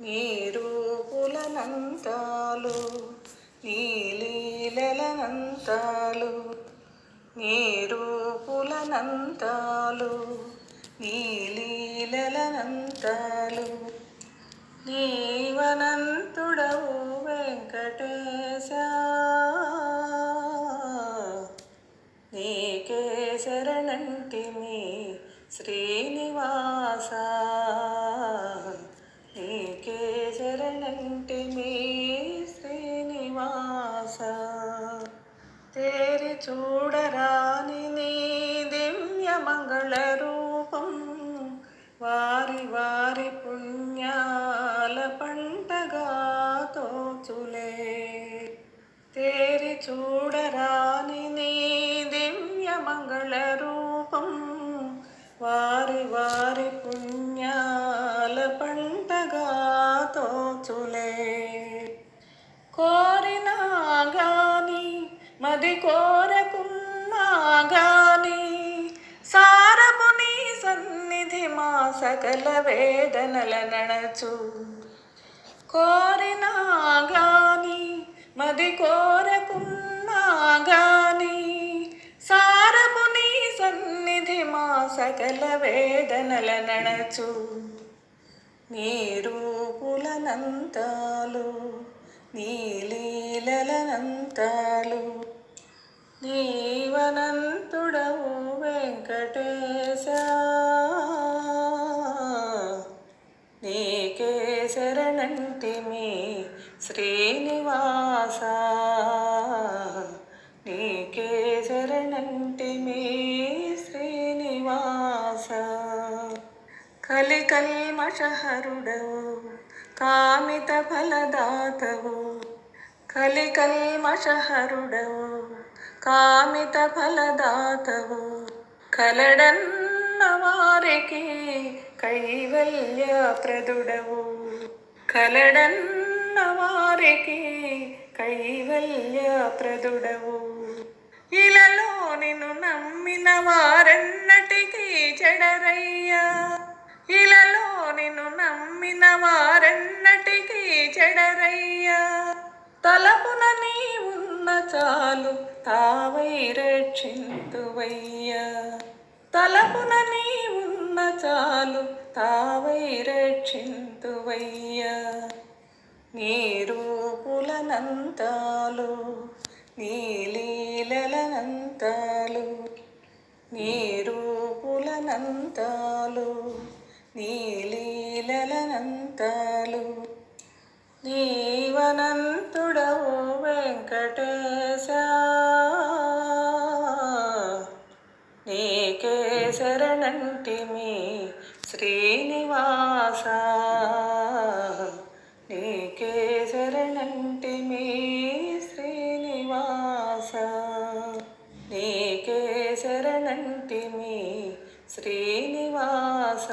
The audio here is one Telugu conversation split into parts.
నీ రూపులనంతాలు నీ లీలలనంతాలు నీ రూపులనంతాలు నీ లీలలనంతాలు నీవనంతుడవు వెంకటేశ. నీకే శరణంటిని శ్రీనివాస. చూడరాని నీ దివ్య మంగళ రూపం వారి వారి పుణ్యాల పంటగా తోచులే తేరి చూడరాని నీ దివ్య మంగళ రూపం వారి వారి కోరకున్నా గాని సారపు నీ సన్నిధి మా సకల వేదనల నడచు. కోరినా గాని మది కోరకున్నా గాని సారపు నీ సన్నిధి మా సకల వేదనల నడచు. నీ రూపులనంతాలు నీ లీలలనంతాలు నీ వెంకటేశ నీకే శరణంటిమి శ్రీనివాస. నీకే శరణంటిమి శ్రీనివాస. కలికల్మషహరుడవు కామిత ఫలదాతవు కలికల్మషహరుడవు కామిత ఫలదాతవు కలడన్న వారికి కైవల్య ప్రదుడవు. కలడన్న వారికి కైవల్య ప్రదుడవు. ఇలలో నిన్ను నమ్మిన వారెన్నటికీ చెడరయ్యా. ఇలలో నిన్ను నమ్మిన వారెన్నటికీ చెడరయ్యా. తలపున నీవు ఉన్న చాలు తావై రక్షింతువయ్యా. తలపున నీ ఉన్న చాలు తావై రక్షింతువయ్యా. నీ రూపులనంతాలు నీ లీలలనంతాలు నీ రూపులనంతాలు నీ లీలలనంతాలు నీవనంతుడవు వెంకటేశ. నీకే శరణంటిమి శ్రీనివాస. నీకే శరణంటిమి శ్రీనివాస. నీకే శరణంటిమి శ్రీనివాస.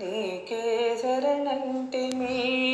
నీకే శరణంటిమి